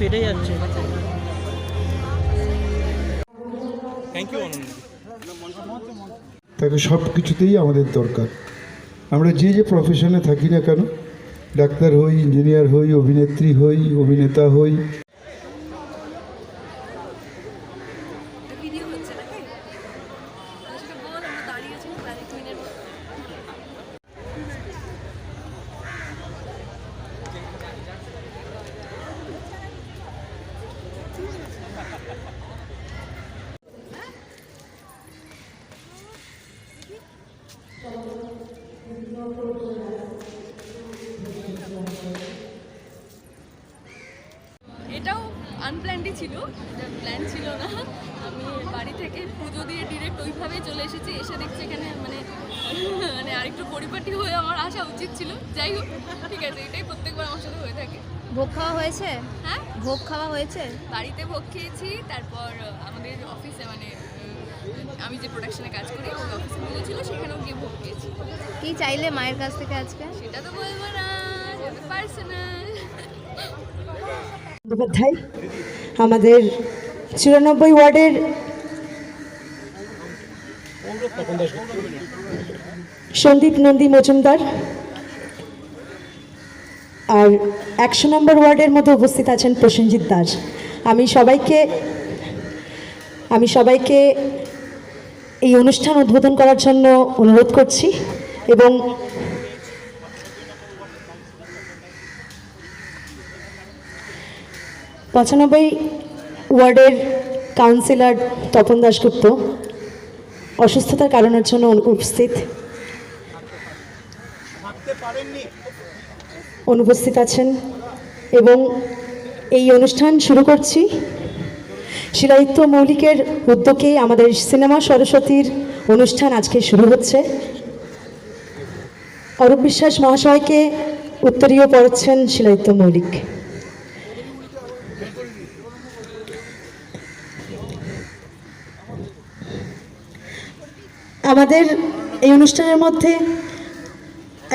ফেটে যাচ্ছে। Thank you অনন্ত তাকে সব কিছুতেই আমাদের দরকার। আমরা যে যে প্রফেশনে থাকি না কেন ডাক্তার হই ইঞ্জিনিয়ার হই অভিনেত্রী হই অভিনেতা হই আনপ্ল্যান্ডই ছিল। এটা প্ল্যান ছিল না। আমি বাড়ি থেকে পুজো দিয়ে ডিরেক্ট ওইভাবেই চলে এসেছি। এসে দেখছি এখানে মানে মানে আরেকটু পরিপাটি হয়ে আমার আসা উচিত ছিল। যাই হোক ঠিক আছে এটাই প্রত্যেকবার আমার সাথে হয়ে থাকে। ভোগ খাওয়া হয়েছে? হ্যাঁ? ভোগ খাওয়া হয়েছে? বাড়িতে ভোগ খেয়েছি তারপর আমাদের অফিসে মানে আমি যে প্রোডাকশনে কাজ করি ওই অফিসে পুজো ছিল সেখানেও গিয়ে ভোগ খেয়েছি। কি চাইলে মায়ের কাছ থেকে আজকে? সেটা তো বলব না পার্সোনাল বন্দ্যোপাধ্যায় আমাদের চুরানব্বই ওয়ার্ডের সন্দীপ নন্দী মজুমদার আর একশো নম্বর ওয়ার্ডের মধ্যে উপস্থিত আছেন প্রসেনজিৎ দাস। আমি সবাইকে আমি সবাইকে এই অনুষ্ঠান উদ্বোধন করার জন্য অনুরোধ করছি এবং পঁচানব্বই ওয়ার্ডের কাউন্সিলর তপন দাশগুপ্ত, অসুস্থতার কারণের জন্য উপস্থিত অনুপস্থিত আছেন এবং এই অনুষ্ঠান শুরু করছি। শিলাদিত্য মৌলিকের উদ্যোগে আমাদের সিনেমা সরস্বতীর অনুষ্ঠান আজকে শুরু হচ্ছে। অরূপ বিশ্বাস মহাশয়কে উত্তরীয় পড়াচ্ছেন শিলাদিত্য মৌলিক। আমাদের এই অনুষ্ঠানের মধ্যে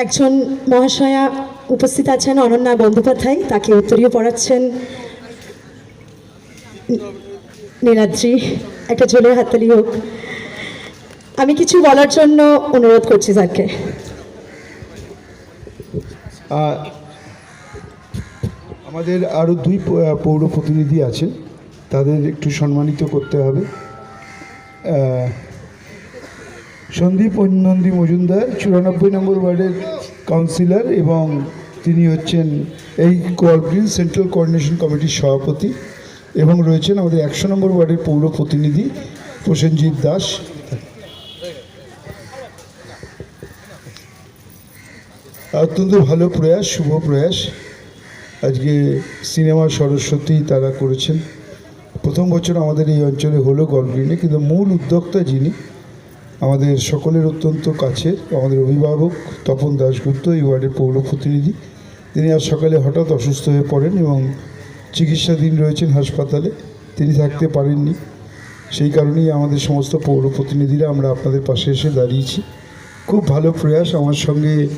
একজন মহাশয়া উপস্থিত আছেন, অনন্যা বন্দ্যোপাধ্যায় তাকে উত্তরীয় পড়াচ্ছেন নীলাদ্রি। একটা ঝোলের হাততালি হোক। আমি কিছু বলার জন্য অনুরোধ করছি স্যারকে। আমাদের আরও দুই পৌর প্রতিনিধি আছেন। তাদের একটু সম্মানিত করতে হবে। সন্দীপ নন্দী মজুমদার, চুরানব্বই নম্বর ওয়ার্ডের কাউন্সিলর এবং তিনি হচ্ছেন এই কোঅর্ডিনেশন সেন্ট্রাল কোঅর্ডিনেশন কমিটির সভাপতি এবং রয়েছেন আমাদের একশো নম্বর ওয়ার্ডের পৌর প্রতিনিধি প্রসেনজিৎ দাস। অত্যন্ত ভালো প্রয়াস, শুভ প্রয়াস। আজকে সিনেমা সরস্বতী তারা করেছেন। প্রথম বছর আমাদের এই অঞ্চলে হলো গল্পগ্রিনে কিন্তু মূল উদ্যোক্তা যিনি আমাদের সকলের অত্যন্ত কাছের, আমাদের অভিভাবক তপন দাশগুপ্ত, এই ওয়ার্ডের পৌর প্রতিনিধি। তিনি আজ সকালে হঠাৎ অসুস্থ হয়ে পড়েন এবং চিকিৎসাধীন রয়েছেন হাসপাতালে। তিনি থাকতে পারেননি। সেই কারণেই আমাদের সমস্ত পৌর প্রতিনিধিরা আমরা আপনাদের পাশে এসে দাঁড়িয়েছি। খুব ভালো প্রয়াস আমার সঙ্গে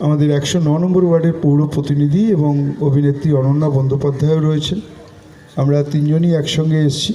আমাদের একশো ন নম্বর ওয়ার্ডের পৌর প্রতিনিধি এবং অভিনেত্রী অনন্যা বন্দ্যোপাধ্যায়ও রয়েছেন। আমরা তিনজনই একসঙ্গে এসেছি।